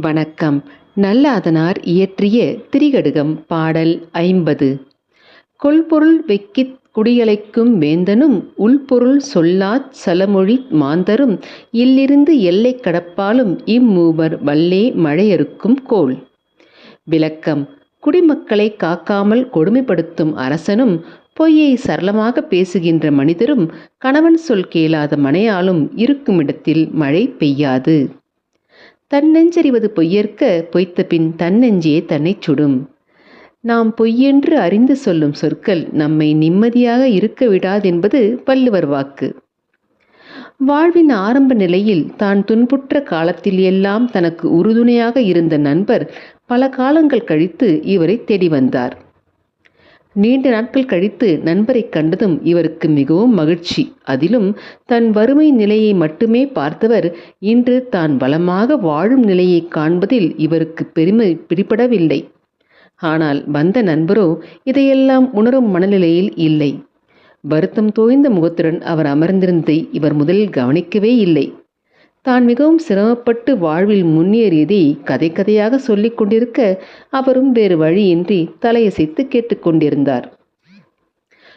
வணக்கம். நல்லாதனார் இயற்றிய திரிகடுகம் பாடல் ஐம்பது. கொள்பொருள் வெக்கித் குடியலைக்கும் வேந்தனும் உள்பொருள் சொல்லாச் சலமொழி மாந்தரும் இல்லிருந்து எல்லை கடப்பாலும் இம்மூவர் வல்லே மழையறுக்கும் கோல் விளக்கம். குடிமக்களை காக்காமல் கொடுமைப்படுத்தும் அரசனும் பொய்யை சரளமாக பேசுகின்ற மனிதரும் கணவன் சொல் கேளாத மனையாலும் இருக்குமிடத்தில் மழை பெய்யாது. தன்னெஞ்சறிவது பொய்யற்க பொய்த்த பின் தன்னெஞ்சே தன்னை சுடும். நாம் பொய்யென்று அறிந்து சொல்லும் சொற்கள் நம்மை நிம்மதியாக இருக்க விடாதென்பது வள்ளுவர் வாக்கு. வாழ்வின் ஆரம்ப நிலையில் தான் துன்புற்ற காலத்தில் எல்லாம் தனக்கு உறுதுணையாக இருந்த நண்பர் பல காலங்கள் கழித்து இவரை தேடி வந்தார். நீண்ட நாட்கள் கழித்து நண்பரை கண்டதும் இவருக்கு மிகவும் மகிழ்ச்சி. அதிலும் தன் வறுமை நிலையை மட்டுமே பார்த்தவர் இன்று தான் வளமாக வாழும் நிலையை காண்பதில் இவருக்கு பெருமை பிடிபடவில்லை. ஆனால் வந்த நண்பரோ இதையெல்லாம் உணரும் மனநிலையில் இல்லை. வருத்தம் தோய்ந்த முகத்துடன் அவர் அமர்ந்திருந்ததை இவர் முதலில் கவனிக்கவே இல்லை. தான் மிகவும் சிரமப்பட்டு வாழ்வில் முன்னேறியதை கதை கதையாக சொல்லிக் கொண்டிருக்க அவரும் வேறு வழியின்றி தலையசைத்து கேட்டுக்கொண்டிருந்தார்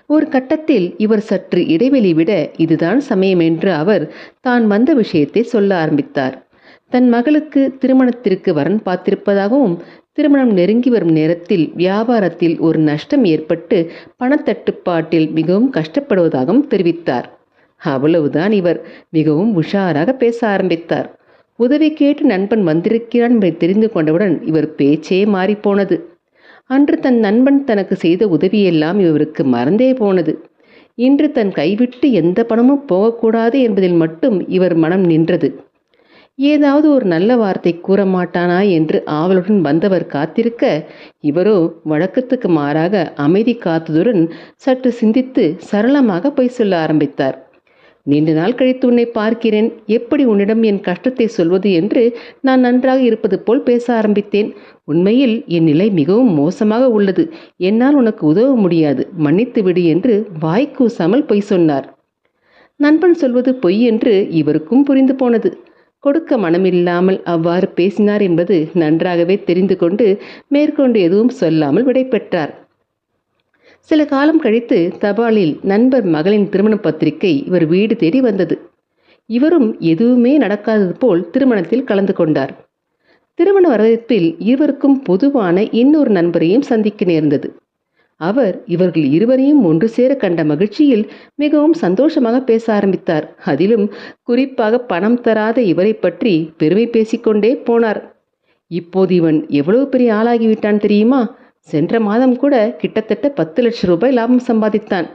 ஒரு கட்டத்தில் இவர் சற்று இடைவெளி விட இதுதான் சமயம் என்று அவர் தான் வந்த விஷயத்தை சொல்ல ஆரம்பித்தார். தன் மகளுக்கு திருமணத்திற்கு வரன் பார்த்திருப்பதாகவும் திருமணம் நெருங்கி வரும் நேரத்தில் வியாபாரத்தில் ஒரு நஷ்டம் ஏற்பட்டு பணத்தட்டுப்பாட்டில் மிகவும் கஷ்டப்படுவதாகவும் தெரிவித்தார். அவ்வளவுதான் இவர். மிகவும் உஷாராக பேச ஆரம்பித்தார். உதவி கேட்டு நண்பன் வந்திருக்கிறான் என்பதை தெரிந்து கொண்டவுடன் இவர் பேச்சே மாறிப்போனது அன்று தன் நண்பன் தனக்கு செய்த உதவியெல்லாம் இவருக்கு மறந்தே போனது. இன்று தன் கைவிட்டு எந்த பணமும் போகக்கூடாது என்பதில் மட்டும் இவர் மனம் நின்றது. ஏதாவது ஒரு நல்ல வார்த்தை கூற மாட்டானா என்று ஆவலுடன் வந்தவர் காத்திருக்க இவரோ வழக்கத்துக்கு மாறாக அமைதி காத்ததுடன் சற்று சிந்தித்து சரளமாக பொய் சொல்ல ஆரம்பித்தார். நீண்ட நாள் கழித்து உன்னை பார்க்கிறேன். எப்படி உன்னிடம் என் கஷ்டத்தை சொல்வது என்று நான் நன்றாக இருப்பது போல் பேச ஆரம்பித்தேன். உண்மையில் என் நிலை மிகவும் மோசமாக உள்ளது. என்னால் உனக்கு உதவ முடியாது. மன்னித்து விடு என்று வாய்க்கூசாமல் பொய் சொன்னார். நண்பன் சொல்வது பொய் என்று இவருக்கும் புரிந்து போனது. கொடுக்க மனமில்லாமல் அவ்வாறு பேசினார் என்பது நன்றாகவே தெரிந்து கொண்டு மேற்கொண்டு எதுவும் சொல்லாமல் விடைபெற்றார். சில காலம் கழித்து தபாலில் நண்பர் மகளின் திருமண பத்திரிகை இவர் வீடு தேடி வந்தது. இவரும் எதுவுமே நடக்காதது போல் திருமணத்தில் கலந்து கொண்டார். திருமண வரவேற்பில் இருவருக்கும் பொதுவான இன்னொரு நண்பரையும் சந்திக்க நேர்ந்தது. அவர் இவர்கள் இருவரையும் ஒன்று சேர கண்ட மகிழ்ச்சியில் மிகவும் சந்தோஷமாக பேச ஆரம்பித்தார். அதிலும் குறிப்பாக பணம் தராத இவரை பற்றி பெருமை பேசிக்கொண்டே போனார். இப்போது இவன் எவ்வளவு பெரிய ஆளாகிவிட்டான் தெரியுமா? சென்ற மாதம் கூட கிட்டத்தட்ட பத்து லட்சம் ரூபாய் லாபம் சம்பாதித்தான்.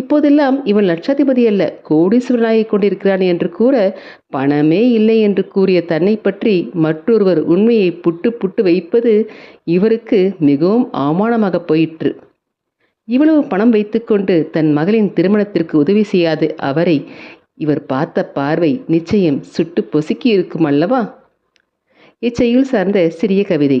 இப்போதெல்லாம் இவன் லட்சாதிபதி அல்ல கோடீஸ்வரனாகி கொண்டிருக்கிறான் என்று கூற பணமே இல்லை என்று கூறிய தன்னை பற்றி மற்றொருவர் உண்மையை புட்டு புட்டு வைப்பது இவருக்கு மிகவும் அவமானமாக போயிற்று. இவ்வளவு பணம் வைத்துக்கொண்டு தன் மகளின் திருமணத்திற்கு உதவி செய்யாது அவரை இவர் பார்த்த பார்வை நிச்சயம் சுட்டு பொசுக்கி இருக்கும் அல்லவா? இச்செயல் சார்ந்த சிறிய கவிதை.